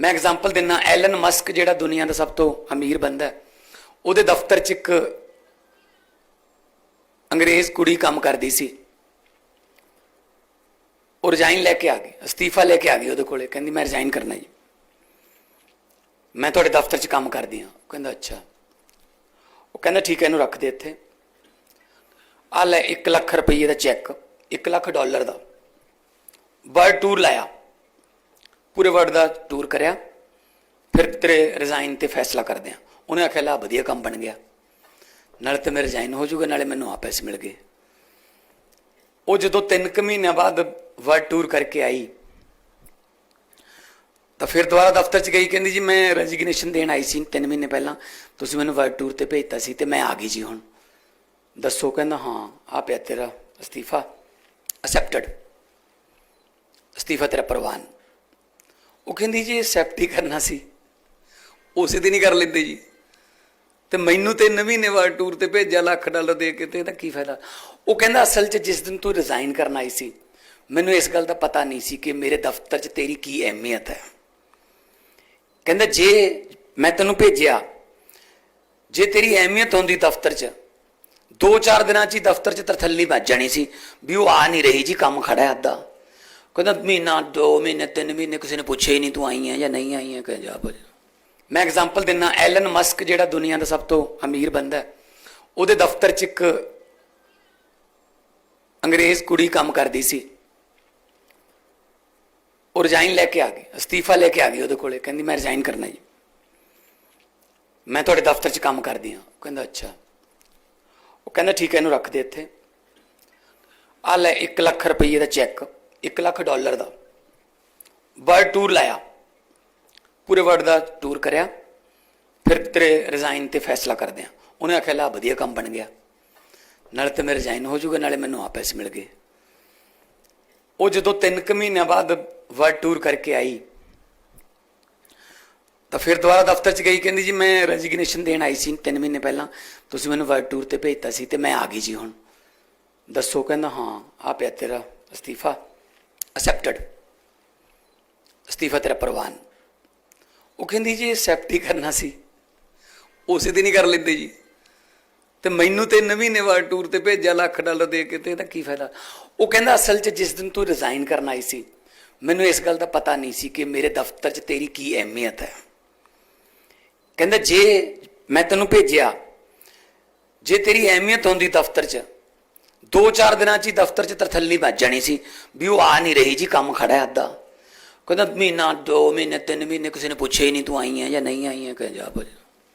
ਮੈਂ ਐਗਜ਼ਾਮਪਲ ਦਿੰਨਾ Allen Musk ਜਿਹੜਾ ਦੁਨੀਆ ਦਾ ਸਭ ਤੋਂ ਅਮੀਰ ਬੰਦਾ ਹੈ, ਉਹਦੇ ਦਫ਼ਤਰ 'ਚ ਇੱਕ ਅੰਗਰੇਜ਼ ਕੁੜੀ ਕੰਮ ਕਰਦੀ ਸੀ। ਉਹ ਰਿਜ਼ਾਈਨ ਲੈ ਕੇ ਆ ਗਈ, ਅਸਤੀਫਾ ਲੈ ਕੇ ਆ ਗਈ ਉਹਦੇ ਕੋਲੇ, ਕਹਿੰਦੀ ਮੈਂ ਰਿਜ਼ਾਈਨ ਕਰਨਾ ਜੀ। ਮੈਂ ਤੁਹਾਡੇ ਦਫ਼ਤਰ 'ਚ ਕੰਮ ਕਰਦੀ ਹਾਂ। ਉਹ ਕਹਿੰਦਾ, ਅੱਛਾ। ਉਹ ਕਹਿੰਦਾ, ਠੀਕ ਹੈ, ਇਹਨੂੰ ਰੱਖ ਦੇ ਇੱਥੇ। ਆ ਲੈ 1 ਲੱਖ ਰੁਪਏ ਦਾ ਚੈੱਕ 1 ਲੱਖ ਡਾਲਰ ਦਾ। ਵਰਲਡ ਟੂਰ ਲਾਇਆ। ਪੂਰੇ ਵਰਲਡ ਦਾ ਟੂਰ ਕਰਿਆ। ਫਿਰ ਤੇਰੇ ਰਿਜ਼ਾਈਨ ਤੇ ਫੈਸਲਾ ਕਰਦੇ ਆ। ਉਹਨੇ ਆਖਿਆ, ਲਾ, ਵਧੀਆ ਕੰਮ ਬਣ ਗਿਆ। ਨਾਲੇ ਤੇ ਮੇਰੇ ਰਿਜ਼ਾਈਨ ਹੋ ਜਾਊਗਾ, ਨਾਲੇ ਮੈਨੂੰ ਆ ਪੈਸੇ ਮਿਲ ਗਏ। ਉਹ ਜਦੋਂ 3 ਕੁ ਮਹੀਨਿਆਂ ਬਾਅਦ ਵਰਲਡ ਟੂਰ ਕਰਕੇ ਆਈ, ਤਾਂ ਫਿਰ ਦੁਬਾਰਾ ਦਫ਼ਤਰ 'ਚ ਗਈ, ਕਹਿੰਦੀ, ਜੀ, ਮੈਂ ਰੈਜ਼ਿਗਨੇਸ਼ਨ ਦੇਣ ਆਈ ਸੀ 3 ਮਹੀਨੇ ਪਹਿਲਾਂ। ਤੁਸੀਂ ਮੈਨੂੰ ਵਰਲਡ ਟੂਰ ਤੇ ਭੇਜਤਾ ਸੀ ਤੇ ਮੈਂ ਆ ਗਈ ਜੀ ਹੁਣ। ਦੱਸੋ, ਕਹਿੰਦਾ, ਹਾਂ ਆ ਪਿਆ ਤੇਰਾ ਅਸਤੀਫਾ। ਅਸੈਪਟਡ ਅਸਤੀਫਾ ਤੇਰਾ ਪ੍ਰਵਾਨ। ਉਹ ਕਹਿੰਦੀ ਜੀ ਐਕਸੈਪਟ ਹੀ ਕਰਨਾ ਸੀ। ਉਸੇ ਦਿਨ ਹੀ ਕਰ ਲੈਂਦੇ ਜੀ। ਤੇ ਮੈਨੂੰ ਤੇ ਨਵੀਂ ਨੇ ਵਾਰ ਟੂਰ ਤੇ ਭੇਜਿਆ ਲੱਖ ਡਾਲਰ ਦੇ ਕੇ ਤੇ ਇਹਦਾ ਕੀ ਫਾਇਦਾ? ਉਹ ਕਹਿੰਦਾ ਅਸਲ 'ਚ ਜਿਸ ਦਿਨ ਤੂੰ ਰਿਜ਼ਾਈਨ ਕਰਨ ਆਈ ਸੀ, ਮੈਨੂੰ ਇਸ ਗੱਲ ਦਾ ਪਤਾ ਨਹੀਂ ਸੀ ਕਿ ਮੇਰੇ ਦਫ਼ਤਰ 'ਚ ਤੇਰੀ ਕੀ ਅਹਿਮੀਅਤ ਹੈ। ਕਹਿੰਦਾ ਜੇ ਮੈਂ ਤੈਨੂੰ ਭੇਜਿਆ, ਜੇ ਤੇਰੀ ਅਹਿਮੀਅਤ ਹੁੰਦੀ ਦਫ਼ਤਰ 'ਚ, ਦੋ ਚਾਰ ਦਿਨਾਂ 'ਚ ਹੀ ਦਫ਼ਤਰ 'ਚ ਤਰਥੱਲੀ ਵੱਜ ਜਾਣੀ ਸੀ ਵੀ ਉਹ ਆ ਨਹੀਂ ਰਹੀ ਜੀ, ਕੰਮ ਖੜਾ ਹੈ ਅੱਧਾ। ਕਹਿੰਦਾ ਮਹੀਨਾ, ਦੋ ਮਹੀਨੇ, ਤਿੰਨ ਮਹੀਨੇ ਕਿਸੇ ਨੇ ਪੁੱਛਿਆ ਹੀ ਨਹੀਂ, ਤੂੰ ਆਈ ਹੈ ਜਾਂ ਨਹੀਂ ਆਈ ਹੈ? ਕਹ ਜਾ ਮੈਂ ਐਗਜ਼ਾਮਪਲ ਦਿੰਨਾ ਐਲਨ ਮਸਕ ਜਿਹੜਾ ਦੁਨੀਆ ਦਾ ਸਭ ਤੋਂ ਅਮੀਰ ਬੰਦਾ ਹੈ, ਉਹਦੇ ਦਫ਼ਤਰ 'ਚ ਇੱਕ ਅੰਗਰੇਜ਼ ਕੁੜੀ ਕੰਮ ਕਰਦੀ ਸੀ। ਉਹ ਰਿਜ਼ਾਈਨ ਲੈ ਕੇ ਆ ਗਈ, ਅਸਤੀਫਾ ਲੈ ਕੇ ਆ ਗਈ ਉਹਦੇ ਕੋਲੇ, ਕਹਿੰਦੀ ਮੈਂ ਰਿਜ਼ਾਈਨ ਕਰਨਾ ਜੀ। ਮੈਂ ਤੁਹਾਡੇ ਦਫ਼ਤਰ 'ਚ ਕੰਮ ਕਰਦੀ ਹਾਂ। ਉਹ ਕਹਿੰਦਾ, ਅੱਛਾ। ਉਹ ਕਹਿੰਦਾ, ਠੀਕ ਹੈ, ਇਹਨੂੰ ਰੱਖ ਦੇ ਇੱਥੇ। ਆ ਲੈ 1 ਲੱਖ ਰੁਪਏ ਦਾ ਚੈੱਕ। 1 ਲੱਖ ਡਾਲਰ ਦਾ। ਵਰਲਡ ਟੂਰ ਲਾਇਆ। ਪੂਰੇ ਵਰਲਡ ਦਾ ਟੂਰ ਕਰਿਆ। ਫਿਰ ਤੇਰੇ ਰਿਜ਼ਾਈਨ ਤੇ ਫੈਸਲਾ ਕਰਦੇ ਆ। ਉਹਨੇ ਆਖਿਆ, ਲਾ, ਵਧੀਆ ਕੰਮ ਬਣ ਗਿਆ। ਨਾਲੇ ਤੇ ਮੇਰਾ ਰਿਜ਼ਾਈਨ ਹੋ ਜਾਊਗਾ, ਨਾਲੇ ਮੈਨੂੰ ਆ ਪੈਸੇ ਮਿਲ ਗਏ। ਉਹ ਜਦੋਂ 3 ਕੁ ਮਹੀਨਿਆਂ ਬਾਅਦ ਵਰਲਡ ਟੂਰ ਕਰਕੇ ਆਈ, ਤਾਂ ਫਿਰ ਦੁਬਾਰਾ ਦਫ਼ਤਰ 'ਚ ਗਈ, ਕਹਿੰਦੀ, ਜੀ, ਮੈਂ ਰੈਜ਼ਿਗਨੇਸ਼ਨ ਦੇਣ ਆਈ ਸੀ 3 ਮਹੀਨੇ ਪਹਿਲਾਂ। ਤੁਸੀਂ ਮੈਨੂੰ ਵਰਲਡ ਟੂਰ ਤੇ ਭੇਜਤਾ ਸੀ ਤੇ ਮੈਂ ਆ ਗਈ ਜੀ ਹੁਣ। ਦੱਸੋ, ਕਹਿੰਦਾ, ਹਾਂ ਆ ਪਿਆ ਤੇਰਾ ਅਸਤੀਫਾ। ਅਸੈਪਟਡ ਅਸਤੀਫਾ ਤੇਰਾ ਪ੍ਰਵਾਨ। ਉਹ ਕਹਿੰਦੀ ਜੀ ਐਕਸੈਪਟ ਹੀ ਕਰਨਾ ਸੀ। ਉਸੇ ਦਿਨ ਹੀ ਕਰ ਲੈਂਦੇ ਜੀ। ਤੇ ਮੈਨੂੰ ਤੇ ਨਵੀਂ ਨੇ ਵਾਰ ਟੂਰ ਤੇ ਭੇਜਿਆ ਲੱਖ ਡਾਲਰ ਦੇ ਕੇ ਤੇ ਇਹਦਾ ਕੀ ਫਾਇਦਾ? ਉਹ ਕਹਿੰਦਾ, ਅਸਲ 'ਚ ਜਿਸ ਦਿਨ ਤੂੰ ਰਿਜ਼ਾਈਨ ਕਰਨ ਆਈ ਸੀ, ਮੈਨੂੰ ਇਸ ਗੱਲ ਦਾ ਪਤਾ ਨਹੀਂ ਸੀ ਕਿ ਮੇਰੇ ਦਫ਼ਤਰ 'ਚ ਤੇਰੀ ਕੀ ਅਹਿਮੀਅਤ ਹੈ। ਕਹਿੰਦਾ, ਜੇ ਮੈਂ ਤੈਨੂੰ ਭੇਜਿਆ, ਜੇ ਤੇਰੀ ਅਹਿਮੀਅਤ ਹੁੰਦੀ ਦਫ਼ਤਰ 'ਚ ਦੋ ਚਾਰ ਦਿਨਾਂ 'ਚ ਹੀ ਦਫ਼ਤਰ 'ਚ ਤਰਥੱਲੀ ਵੱਜ ਜਾਣੀ ਸੀ ਵੀ ਉਹ ਆ ਨਹੀਂ ਰਹੀ ਜੀ, ਕੰਮ ਖੜਾ ਹੈ ਅੱਧਾ। ਕਹਿੰਦਾ ਮਹੀਨਾ, ਦੋ ਮਹੀਨੇ, ਤਿੰਨ ਮਹੀਨੇ ਕਿਸੇ ਨੇ ਪੁੱਛਿਆ ਹੀ ਨਹੀਂ, ਤੂੰ ਆਈ ਹੈ ਜਾਂ ਨਹੀਂ ਆਈ ਹੈ? ਕਹ ਜਾ ਭਾਜੀ।